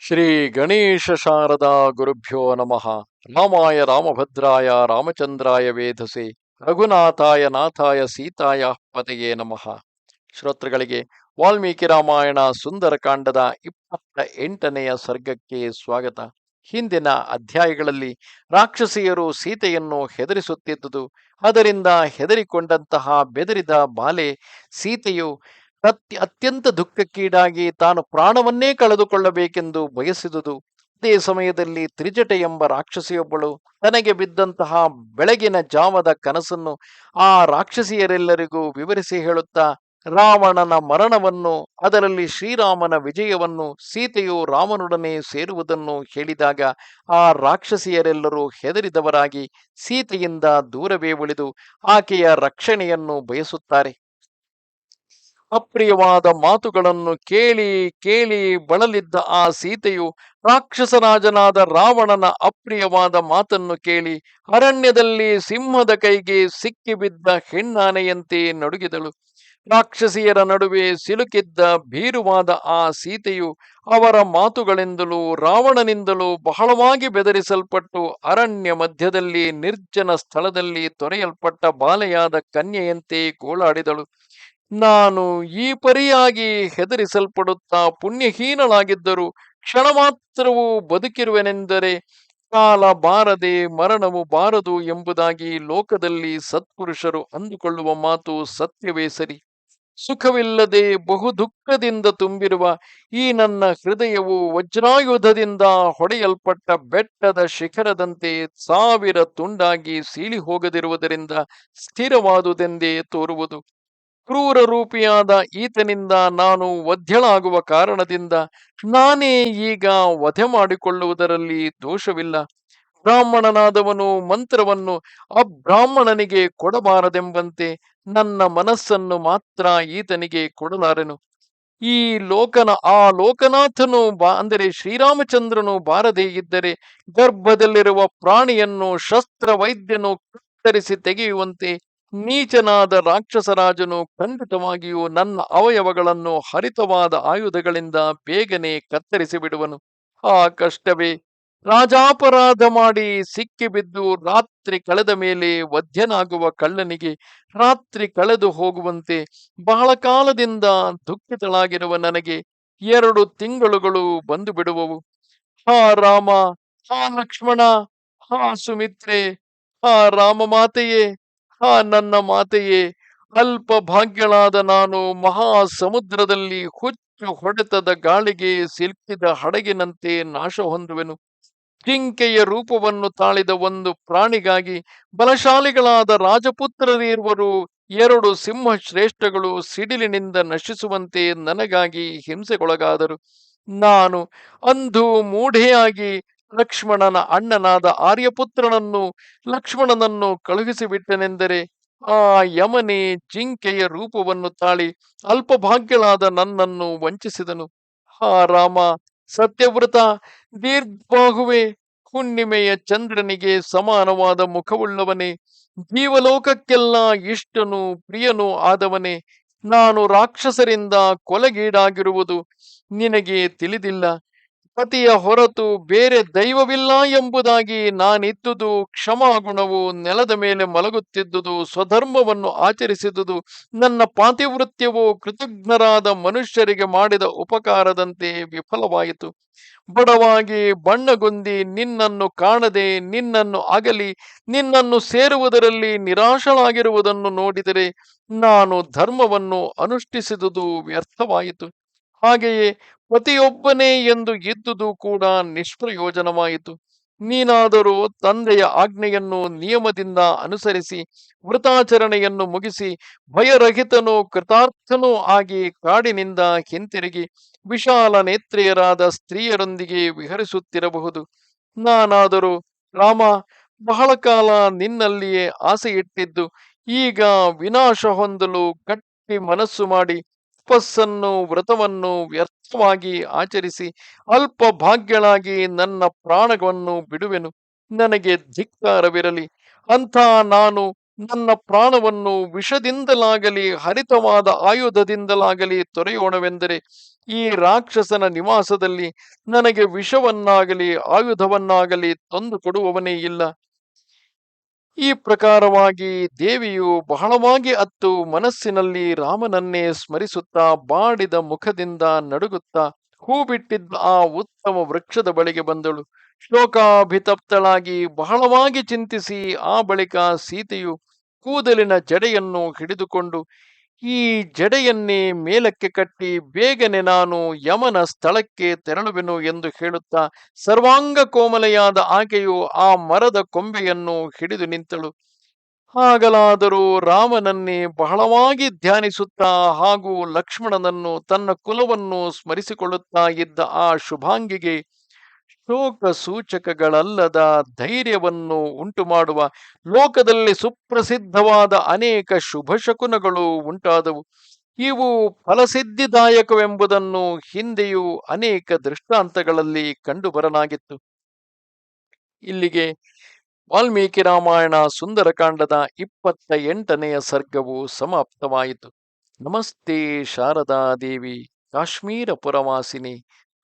ಶ್ರೀ ಗಣೇಶ ಶಾರದಾ ಗುರುಭ್ಯೋ ನಮಃ. ರಾಮಾಯ ರಾಮಭದ್ರಾಯ ರಾಮಚಂದ್ರಾಯ ವೇಧಸೆ ರಘುನಾಥಾಯ ನಾಥಾಯ ಸೀತಾಯ ಪತೆಯೇ ನಮಃ. ಶ್ರೋತೃಗಳಿಗೆ ವಾಲ್ಮೀಕಿ ರಾಮಾಯಣ ಸುಂದರಕಾಂಡದ ಇಪ್ಪತ್ತ ಎಂಟನೆಯ ಸರ್ಗಕ್ಕೆ ಸ್ವಾಗತ. ಹಿಂದಿನ ಅಧ್ಯಾಯಗಳಲ್ಲಿ ರಾಕ್ಷಸಿಯರು ಸೀತೆಯನ್ನು ಹೆದರಿಸುತ್ತಿದ್ದುದು. ಅದರಿಂದ ಹೆದರಿಕೊಂಡಂತಹ ಬೆದರಿದ ಬಾಲೆ ಸೀತೆಯು ಅತ್ಯ ಅತ್ಯಂತ ದುಃಖಕ್ಕೀಡಾಗಿ ತಾನು ಪ್ರಾಣವನ್ನೇ ಕಳೆದುಕೊಳ್ಳಬೇಕೆಂದು ಬಯಸಿದುದು. ಅದೇ ಸಮಯದಲ್ಲಿ ತ್ರಿಜಟೆ ಎಂಬ ರಾಕ್ಷಸಿಯೊಬ್ಬಳು ತನಗೆ ಬಿದ್ದಂತಹ ಬೆಳಗಿನ ಜಾವದ ಕನಸನ್ನು ಆ ರಾಕ್ಷಸಿಯರೆಲ್ಲರಿಗೂ ವಿವರಿಸಿ ಹೇಳುತ್ತಾ, ರಾವಣನ ಮರಣವನ್ನು, ಅದರಲ್ಲಿ ಶ್ರೀರಾಮನ ವಿಜಯವನ್ನು, ಸೀತೆಯು ರಾಮನೊಡನೆ ಸೇರುವುದನ್ನು ಹೇಳಿದಾಗ ಆ ರಾಕ್ಷಸಿಯರೆಲ್ಲರೂ ಹೆದರಿದವರಾಗಿ ಸೀತೆಯಿಂದ ದೂರವೇ ಉಳಿದು ಆಕೆಯ ರಕ್ಷಣೆಯನ್ನು ಬಯಸುತ್ತಾರೆ. ಅಪ್ರಿಯವಾದ ಮಾತುಗಳನ್ನು ಕೇಳಿ ಕೇಳಿ ಬಳಲಿದ್ದ ಆ ಸೀತೆಯು ರಾಕ್ಷಸರಾಜನಾದ ರಾವಣನ ಅಪ್ರಿಯವಾದ ಮಾತನ್ನು ಕೇಳಿ ಅರಣ್ಯದಲ್ಲಿ ಸಿಂಹದ ಕೈಗೆ ಸಿಕ್ಕಿಬಿದ್ದ ಹೆಣ್ಣಾನೆಯಂತೆ ನಡುಗಿದಳು. ರಾಕ್ಷಸಿಯರ ನಡುವೆ ಸಿಲುಕಿದ್ದ ಭೀರುವಾದ ಆ ಸೀತೆಯು ಅವರ ಮಾತುಗಳಿಂದಲೂ ರಾವಣನಿಂದಲೂ ಬಹಳವಾಗಿ ಬೆದರಿಸಲ್ಪಟ್ಟು ಅರಣ್ಯ ಮಧ್ಯದಲ್ಲಿ ನಿರ್ಜನ ಸ್ಥಳದಲ್ಲಿ ತೊರೆಯಲ್ಪಟ್ಟ ಬಾಲೆಯಾದ ಕನ್ಯೆಯಂತೆ ಗೋಳಾಡಿದಳು. ನಾನು ಈ ಪರಿಯಾಗಿ ಹೆದರಿಸಲ್ಪಡುತ್ತಾ ಪುಣ್ಯಹೀನಳಾಗಿದ್ದರೂ ಕ್ಷಣ ಮಾತ್ರವೂ ಬದುಕಿರುವೆನೆಂದರೆ ಕಾಲ ಬಾರದೆ ಮರಣವು ಬಾರದು ಎಂಬುದಾಗಿ ಲೋಕದಲ್ಲಿ ಸತ್ಪುರುಷರು ಅಂದುಕೊಳ್ಳುವ ಮಾತು ಸತ್ಯವೇ ಸರಿ. ಸುಖವಿಲ್ಲದೆ ಬಹು ದುಃಖದಿಂದ ತುಂಬಿರುವ ಈ ನನ್ನ ಹೃದಯವು ವಜ್ರಾಯುಧದಿಂದ ಹೊಡೆಯಲ್ಪಟ್ಟ ಬೆಟ್ಟದ ಶಿಖರದಂತೆ ಸಾವಿರ ತುಂಡಾಗಿ ಸೀಳಿ ಹೋಗದಿರುವುದರಿಂದ ಸ್ಥಿರವಾದುದೆಂದೇ ತೋರುವುದು. ಕ್ರೂರ ರೂಪಿಯಾದ ಈತನಿಂದ ನಾನು ವಧ್ಯಳಾಗುವ ಕಾರಣದಿಂದ ನಾನೇ ಈಗ ವಧೆ ಮಾಡಿಕೊಳ್ಳುವುದರಲ್ಲಿ ದೋಷವಿಲ್ಲ. ಬ್ರಾಹ್ಮಣನಾದವನು ಮಂತ್ರವನ್ನು ಅಬ್ರಾಹ್ಮಣನಿಗೆ ಕೊಡಬಾರದೆಂಬಂತೆ ನನ್ನ ಮನಸ್ಸನ್ನು ಮಾತ್ರ ಈತನಿಗೆ ಕೊಡಲಾರೆನು. ಈ ಲೋಕನ, ಆ ಲೋಕನಾಥನು ಬಾ, ಅಂದರೆ ಶ್ರೀರಾಮಚಂದ್ರನು ಬಾರದೇ ಇದ್ದರೆ ಗರ್ಭದಲ್ಲಿರುವ ಪ್ರಾಣಿಯನ್ನು ಶಸ್ತ್ರ ವೈದ್ಯನು ಕತ್ತರಿಸಿ ತೆಗೆಯುವಂತೆ ನೀಚನಾದ ರಾಕ್ಷಸರಾಜನು ಖಂಡಿತವಾಗಿಯೂ ನನ್ನ ಅವಯವಗಳನ್ನು ಹರಿತವಾದ ಆಯುಧಗಳಿಂದ ಬೇಗನೆ ಕತ್ತರಿಸಿ ಬಿಡುವನು. ಆ ಕಷ್ಟವೇ. ರಾಜಾಪರಾಧ ಮಾಡಿ ಸಿಕ್ಕಿಬಿದ್ದು ರಾತ್ರಿ ಕಳೆದ ಮೇಲೆ ವಧ್ಯನಾಗುವ ಕಳ್ಳನಿಗೆ ರಾತ್ರಿ ಕಳೆದು ಹೋಗುವಂತೆ ಬಹಳ ಕಾಲದಿಂದ ದುಃಖಿತಳಾಗಿರುವ ನನಗೆ ಎರಡು ತಿಂಗಳುಗಳು ಬಂದು ಬಿಡುವವು. ಹಾ ರಾಮ, ಹಾ ಲಕ್ಷ್ಮಣ, ಹಾ ಸುಮಿತ್ರೆ, ಹಾ ರಾಮ ಮಾತೆಯೇ. ಹಾ ನನ್ನ ಮಾತೆಯೇ, ಅಲ್ಪ ಭಾಗ್ಯಳಾದ ನಾನು ಮಹಾ ಸಮುದ್ರದಲ್ಲಿ ಹುಚ್ಚು ಹೊಡೆತದ ಗಾಳಿಗೆ ಸಿಲುಕಿದ ಹಡಗಿನಂತೆ ನಾಶ ಹೊಂದುವೆನು. ಜಿಂಕೆಯ ರೂಪವನ್ನು ತಾಳಿದ ಒಂದು ಪ್ರಾಣಿಗಾಗಿ ಬಲಶಾಲಿಗಳಾದ ರಾಜಪುತ್ರರಿರುವರು ಎರಡು ಸಿಂಹ ಶ್ರೇಷ್ಠಗಳು ಸಿಡಿಲಿನಿಂದ ನಶಿಸುವಂತೆ ನನಗಾಗಿ ಹಿಂಸೆಗೊಳಗಾದರು. ನಾನು ಅಂದು ಮೂಢೆಯಾಗಿ ಲಕ್ಷ್ಮಣನ ಅಣ್ಣನಾದ ಆರ್ಯಪುತ್ರನನ್ನು ಲಕ್ಷ್ಮಣನನ್ನು ಕಳುಹಿಸಿಬಿಟ್ಟನೆಂದರೆ ಆ ಯಮನೆ ಜಿಂಕೆಯ ರೂಪವನ್ನು ತಾಳಿ ಅಲ್ಪಭಾಗ್ಯಳಾದ ನನ್ನನ್ನು ವಂಚಿಸಿದನು. ಹಾ ರಾಮ, ಸತ್ಯವ್ರತ ದೀರ್ಘಾಗುವೆ ಹುಣ್ಣಿಮೆಯ ಚಂದ್ರನಿಗೆ ಸಮಾನವಾದ ಮುಖವುಳ್ಳವನೇ, ಜೀವಲೋಕಕ್ಕೆಲ್ಲ ಇಷ್ಟನು ಪ್ರಿಯನೂ ಆದವನೇ, ನಾನು ರಾಕ್ಷಸರಿಂದ ಕೊಲೆಗೀಡಾಗಿರುವುದು ನಿನಗೆ ತಿಳಿದಿಲ್ಲ. ಪತಿಯ ಹೊರತು ಬೇರೆ ದೈವವಿಲ್ಲ ಎಂಬುದಾಗಿ ನಾನಿದ್ದುದು, ಕ್ಷಮಾಗುಣವು ನೆಲದ ಮೇಲೆ ಮಲಗುತ್ತಿದ್ದುದು, ಸ್ವಧರ್ಮವನ್ನು ಆಚರಿಸಿದುದು, ನನ್ನ ಪಾತಿವೃತ್ಯವು ಕೃತಜ್ಞರಾದ ಮನುಷ್ಯರಿಗೆ ಮಾಡಿದ ಉಪಕಾರದಂತೆ ವಿಫಲವಾಯಿತು. ಬಡವಾಗಿ ಬಣ್ಣಗೊಂದಿ ನಿನ್ನನ್ನು ಕಾಣದೆ ನಿನ್ನನ್ನು ಅಗಲಿ, ನಿನ್ನನ್ನು ಸೇರುವುದರಲ್ಲಿ ನಿರಾಶಳಾಗಿರುವುದನ್ನು ನೋಡಿದರೆ ನಾನು ಧರ್ಮವನ್ನು ಅನುಷ್ಠಿಸಿದುದು ವ್ಯರ್ಥವಾಯಿತು. ಹಾಗೆಯೇ ಪತಿಯೊಬ್ಬನೇ ಎಂದು ಇದ್ದುದು ಕೂಡ ನಿಷ್ಪ್ರಯೋಜನವಾಯಿತು. ನೀನಾದರೂ ತಂದೆಯ ಆಜ್ಞೆಯನ್ನು ನಿಯಮದಿಂದ ಅನುಸರಿಸಿ ವೃತಾಚರಣೆಯನ್ನು ಮುಗಿಸಿ, ಭಯರಹಿತನೂ ಕೃತಾರ್ಥನೂ ಆಗಿ ಕಾಡಿನಿಂದ ಹಿಂತಿರುಗಿ, ವಿಶಾಲ ನೇತ್ರಿಯರಾದ ಸ್ತ್ರೀಯರೊಂದಿಗೆ ವಿಹರಿಸುತ್ತಿರಬಹುದು. ನಾನಾದರೂ ರಾಮ, ಬಹಳ ಕಾಲ ನಿನ್ನಲ್ಲಿಯೇ ಆಸೆ ಇಟ್ಟಿದ್ದು ಈಗ ವಿನಾಶ ಹೊಂದಲು ಗಟ್ಟಿ ಮನಸ್ಸು ಮಾಡಿ, ತಪಸ್ಸನ್ನು ವ್ರತವನ್ನು ವ್ಯರ್ಥವಾಗಿ ಆಚರಿಸಿ, ಅಲ್ಪ ಭಾಗ್ಯಳಾಗಿ ನನ್ನ ಪ್ರಾಣವನ್ನು ಬಿಡುವೆನು. ನನಗೆ ಧಿಕ್ಕಾರವಿರಲಿ. ಅಂಥ ನಾನು ನನ್ನ ಪ್ರಾಣವನ್ನು ವಿಷದಿಂದಲಾಗಲಿ, ಹರಿತವಾದ ಆಯುಧದಿಂದಲಾಗಲಿ ತೊರೆಯೋಣವೆಂದರೆ, ಈ ರಾಕ್ಷಸನ ನಿವಾಸದಲ್ಲಿ ನನಗೆ ವಿಷವನ್ನಾಗಲಿ, ಆಯುಧವನ್ನಾಗಲಿ ತಂದು ಕೊಡುವವನೇ ಇಲ್ಲ. ಈ ಪ್ರಕಾರವಾಗಿ ದೇವಿಯು ಬಹಳವಾಗಿ ಅತ್ತು ಮನಸ್ಸಿನಲ್ಲಿ ರಾಮನನ್ನೇ ಸ್ಮರಿಸುತ್ತಾ ಬಾಡಿದ ಮುಖದಿಂದ ನಡುಗುತ್ತಾ ಹೂ ಬಿಟ್ಟಿದ್ದ ಆ ಉತ್ತಮ ವೃಕ್ಷದ ಬಳಿಗೆ ಬಂದಳು. ಶೋಕಾಭಿತಪ್ತಳಾಗಿ ಬಹಳವಾಗಿ ಚಿಂತಿಸಿ ಆ ಬಳಿಕ ಸೀತೆಯು ಕೂದಲಿನ ಜಡೆಯನ್ನು ಹಿಡಿದುಕೊಂಡು ಈ ಜಡೆಯನ್ನೇ ಮೇಲಕ್ಕೆ ಕಟ್ಟಿ ಬೇಗನೆ ನಾನು ಯಮನ ಸ್ಥಳಕ್ಕೆ ತೆರಳುವೆನು ಎಂದು ಹೇಳುತ್ತಾ ಸರ್ವಾಂಗ ಕೋಮಲೆಯಾದ ಆಕೆಯು ಆ ಮರದ ಕೊಂಬೆಯನ್ನು ಹಿಡಿದು ನಿಂತಳು. ಹಾಗಲಾದರೂ ರಾಮನನ್ನೇ ಬಹಳವಾಗಿ ಧ್ಯಾನಿಸುತ್ತಾ ಹಾಗೂ ಲಕ್ಷ್ಮಣನನ್ನು ತನ್ನ ಕುಲವನ್ನು ಸ್ಮರಿಸಿಕೊಳ್ಳುತ್ತಾ ಇದ್ದ ಆ ಶುಭಾಂಗಿಗೆ ಶೋಕ ಸೂಚಕಗಳಲ್ಲದ ಧೈರ್ಯವನ್ನು ಉಂಟು ಮಾಡುವ ಲೋಕದಲ್ಲಿ ಸುಪ್ರಸಿದ್ಧವಾದ ಅನೇಕ ಶುಭ ಶಕುನಗಳು ಉಂಟಾದವು. ಇವು ಫಲಸಿದ್ಧಿದಾಯಕವೆಂಬುದನ್ನು ಹಿಂದೆಯೂ ಅನೇಕ ದೃಷ್ಟಾಂತಗಳಲ್ಲಿ ಕಂಡುಬರಲಾಗಿತ್ತು. ಇಲ್ಲಿಗೆ ವಾಲ್ಮೀಕಿ ರಾಮಾಯಣ ಸುಂದರಕಾಂಡದ ಇಪ್ಪತ್ತ ಎಂಟನೆಯ ಸರ್ಗವು ಸಮಾಪ್ತವಾಯಿತು. ನಮಸ್ತೆ ಶಾರದಾ ದೇವಿ ಕಾಶ್ಮೀರ ಪುರವಾಸಿನಿ.